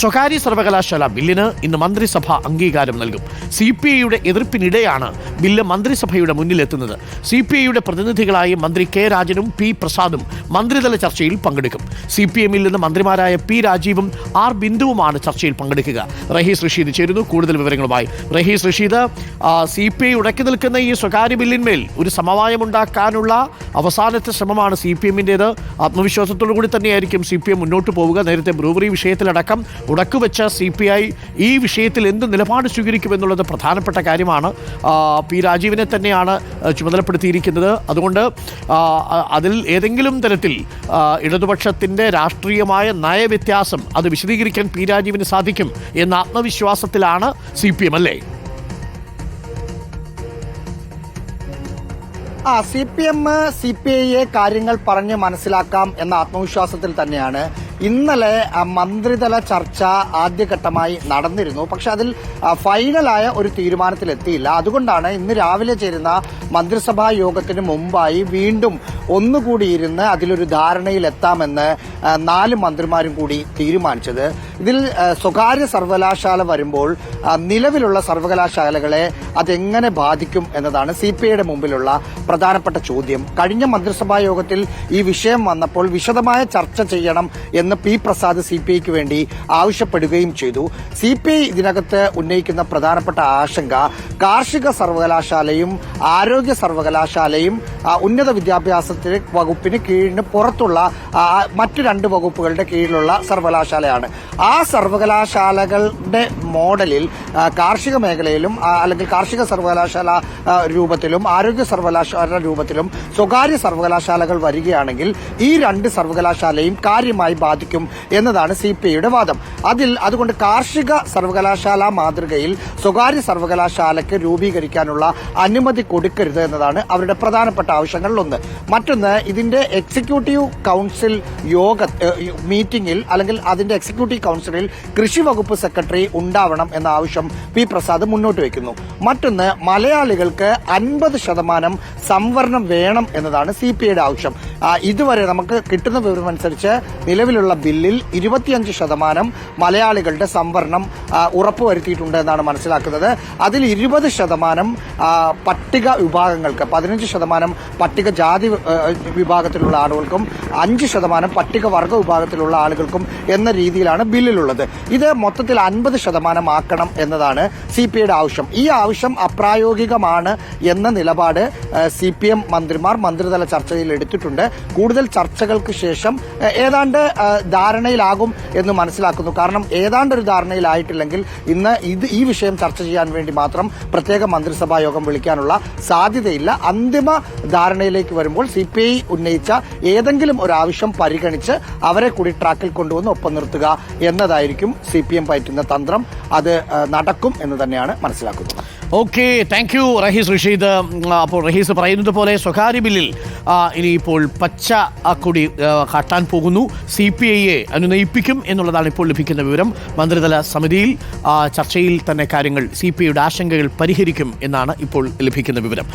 സ്വകാര്യ സർവകലാശാല ബില്ലിന് ഇന്ന് മന്ത്രിസഭ അംഗീകാരം നൽകും. സി പി ഐയുടെ എതിർപ്പിനിടെയാണ് ബില്ല് മന്ത്രിസഭയുടെ മുന്നിലെത്തുന്നത്. സി പി ഐയുടെ പ്രതിനിധികളായ മന്ത്രി കെ രാജനും പി പ്രസാദും മന്ത്രിതല ചർച്ചയിൽ പങ്കെടുക്കും. സി പി എമ്മിൽ നിന്ന് മന്ത്രിമാരായ പി രാജീവും ആർ ബിന്ദുവുമാണ് ചർച്ചയിൽ പങ്കെടുക്കുക. റഹീസ് റഷീദ് ചേരുന്നു. കൂടുതൽ വിവരങ്ങളുമായി Rahees Rasheed C P I ഉടക്കി നിൽക്കുന്ന ഈ സ്വകാര്യ ബില്ലിന്മേൽ ഒരു സമവായമുണ്ടാക്കാനുള്ള അവസാനത്തെ ശ്രമമാണ് സി പി എമ്മിന്റേത് ആത്മവിശ്വാസത്തോടു കൂടി തന്നെയായിരിക്കും സി പി എം മുന്നോട്ട് പോവുക. നേരത്തെ ബ്രൂവറി വിഷയത്തിലടക്കം ഉടക്കുവെച്ച സി പി ഐ ഈ വിഷയത്തിൽ എന്ത് നിലപാട് സ്വീകരിക്കുമെന്നുള്ളത് പ്രധാനപ്പെട്ട കാര്യമാണ്. പി രാജീവിനെ തന്നെയാണ് ചുമതലപ്പെടുത്തിയിരിക്കുന്നത്. അതുകൊണ്ട് അതിൽ ഏതെങ്കിലും തരത്തിൽ ഇടതുപക്ഷത്തിന്റെ രാഷ്ട്രീയമായ നയവ്യത്യാസം അത് വിശദീകരിക്കാൻ പി രാജീവിന് സാധിക്കും എന്ന ആത്മവിശ്വാസത്തിലാണ് സി പി എം അല്ലേ? ആ C P M C P ഐയെ കാര്യങ്ങൾ പറഞ്ഞ് മനസ്സിലാക്കാം എന്ന ആത്മവിശ്വാസത്തിൽ തന്നെയാണ് ഇന്നലെ മന്ത്രിതല ചർച്ച ആദ്യഘട്ടമായി നടന്നിരുന്നു. പക്ഷെ അതിൽ ഫൈനലായ ഒരു തീരുമാനത്തിലെത്തിയില്ല. അതുകൊണ്ടാണ് ഇന്ന് രാവിലെ ചേരുന്ന മന്ത്രിസഭാ യോഗത്തിന് മുമ്പായി വീണ്ടും ഒന്നുകൂടി ഇരുന്ന് അതിലൊരു ധാരണയിലെത്താമെന്ന് നാല് മന്ത്രിമാരും കൂടി തീരുമാനിച്ചത്. ഇതിൽ സ്വകാര്യ സർവകലാശാല വരുമ്പോൾ നിലവിലുള്ള സർവകലാശാലകളെ അതെങ്ങനെ ബാധിക്കും എന്നതാണ് സി പി ഐയുടെ മുമ്പിലുള്ള പ്രധാനപ്പെട്ട ചോദ്യം. കഴിഞ്ഞ മന്ത്രിസഭാ യോഗത്തിൽ ഈ വിഷയം വന്നപ്പോൾ വിശദമായ ചർച്ച ചെയ്യണം എന്ന് പി പ്രസാദ് സി പി ഐക്ക് വേണ്ടി ആവശ്യപ്പെടുകയും ചെയ്തു. സി പി ഐ ഇതിനകത്ത് ഉന്നയിക്കുന്ന പ്രധാനപ്പെട്ട ആശങ്ക കാർഷിക സർവകലാശാലയും ആരോഗ്യ സർവകലാശാലയും ഉന്നത വിദ്യാഭ്യാസത്തിന് വകുപ്പിന് കീഴിന് പുറത്തുള്ള മറ്റു രണ്ട് വകുപ്പുകളുടെ കീഴിലുള്ള സർവകലാശാലയാണ്. ആ സർവകലാശാലകളുടെ മോഡലിൽ കാർഷിക മേഖലയിലും അല്ലെങ്കിൽ കാർഷിക സർവകലാശാല രൂപത്തിലും ആരോഗ്യ സർവകലാശാല രൂപത്തിലും സ്വകാര്യ സർവകലാശാലകൾ വരികയാണെങ്കിൽ ഈ രണ്ട് സർവകലാശാലയും കാര്യമായി ബാധിക്കും എന്നതാണ് സി പി ഐയുടെ വാദം. അതിൽ അതുകൊണ്ട് കാർഷിക സർവകലാശാല മാതൃകയിൽ സ്വകാര്യ സർവകലാശാലയ്ക്ക് രൂപീകരിക്കാനുള്ള അനുമതി കൊടുക്കരുത് എന്നതാണ് അവരുടെ പ്രധാനപ്പെട്ട ആവശ്യങ്ങളിലൊന്ന്. മറ്റൊന്ന് ഇതിന്റെ എക്സിക്യൂട്ടീവ് കൗൺസിൽ യോഗ മീറ്റിംഗിൽ അല്ലെങ്കിൽ അതിന്റെ എക്സിക്യൂട്ടീവ് കൗൺസിലിൽ കൃഷി വകുപ്പ് സെക്രട്ടറി ഉണ്ടാവണം എന്ന ആവശ്യം പി പ്രസാദ് മുന്നോട്ട് വയ്ക്കുന്നു മറ്റൊന്ന് മലയാളികൾക്ക് അൻപത് ശതമാനം സംവരണം വേണം എന്നതാണ് സി പി ഐയുടെ ആവശ്യം. ഇതുവരെ നമുക്ക് കിട്ടുന്ന വിവരം അനുസരിച്ച് നിലവിലുള്ള ബില്ലിൽ ഇരുപത്തിയഞ്ച് ശതമാനം മലയാളികളുടെ സംവരണം ഉറപ്പുവരുത്തിയിട്ടുണ്ട് എന്നാണ് മനസ്സിലാക്കുന്നത്. അതിൽ ഇരുപത് ശതമാനം പട്ടിക വിഭാഗങ്ങൾക്ക് പതിനഞ്ച് ശതമാനം പട്ടിക ജാതി വിഭാഗത്തിലുള്ള ആളുകൾക്കും അഞ്ച് ശതമാനം പട്ടികവർഗ വിഭാഗത്തിലുള്ള ആളുകൾക്കും എന്ന രീതിയിലാണ് ബില്ലിലുള്ളത്. ഇത് മൊത്തത്തിൽ അൻപത് ശതമാനം ആക്കണം എന്നതാണ് സി പി ഐയുടെ ആവശ്യം. ഈ ആവശ്യം അപ്രായോഗികമാണ് എന്ന നിലപാട് സി പി എം മന്ത്രിമാർ മന്ത്രിതല ചർച്ചയിൽ എടുത്തിട്ടുണ്ട്. കൂടുതൽ ചർച്ചകൾക്ക് ശേഷം ഏതാണ്ട് ധാരണയിലാകും എന്ന് മനസ്സിലാക്കുന്നു. കാരണം ഏതാണ്ട് ഒരു ധാരണയിലായിട്ടില്ലെങ്കിൽ ഇന്ന് ഇത് ഈ വിഷയം ചർച്ച ചെയ്യാൻ വേണ്ടി മാത്രം പ്രത്യേക മന്ത്രിസഭാ യോഗം വിളിക്കാനുള്ള സാധ്യതയില്ല. അന്തിമ ധാരണയിലേക്ക് വരുമ്പോൾ സി പി ഐ ഉന്നയിച്ച ഏതെങ്കിലും ഒരു ആവശ്യം പരിഗണിച്ച് അവരെ കൂടി ട്രാക്കിൽ കൊണ്ടുവന്ന് ഒപ്പം നിർത്തുക എന്നതായിരിക്കും സി പി എം പയറ്റുന്ന തന്ത്രം. അത് നടക്കും എന്ന് തന്നെയാണ് മനസ്സിലാക്കുന്നത്. Okay thank you Rahees Rasheed. അപ്പോൾ റഹീസ് പറയുന്നത് പോലെ സ്വകാര്യ ബില്ലിൽ ഇനിയിപ്പോൾ പച്ച കൊടി കാട്ടാൻ പോകുന്നു. സി പി ഐയെ അനുനയിപ്പിക്കും എന്നുള്ളതാണ് ഇപ്പോൾ ലഭിക്കുന്ന വിവരം. മന്ത്രിതല സമിതിയിൽ ചർച്ചയിൽ തന്നെ കാര്യങ്ങൾ സി പി ഐയുടെ ആശങ്കകൾ പരിഹരിക്കും എന്നാണ് ഇപ്പോൾ ലഭിക്കുന്ന വിവരം.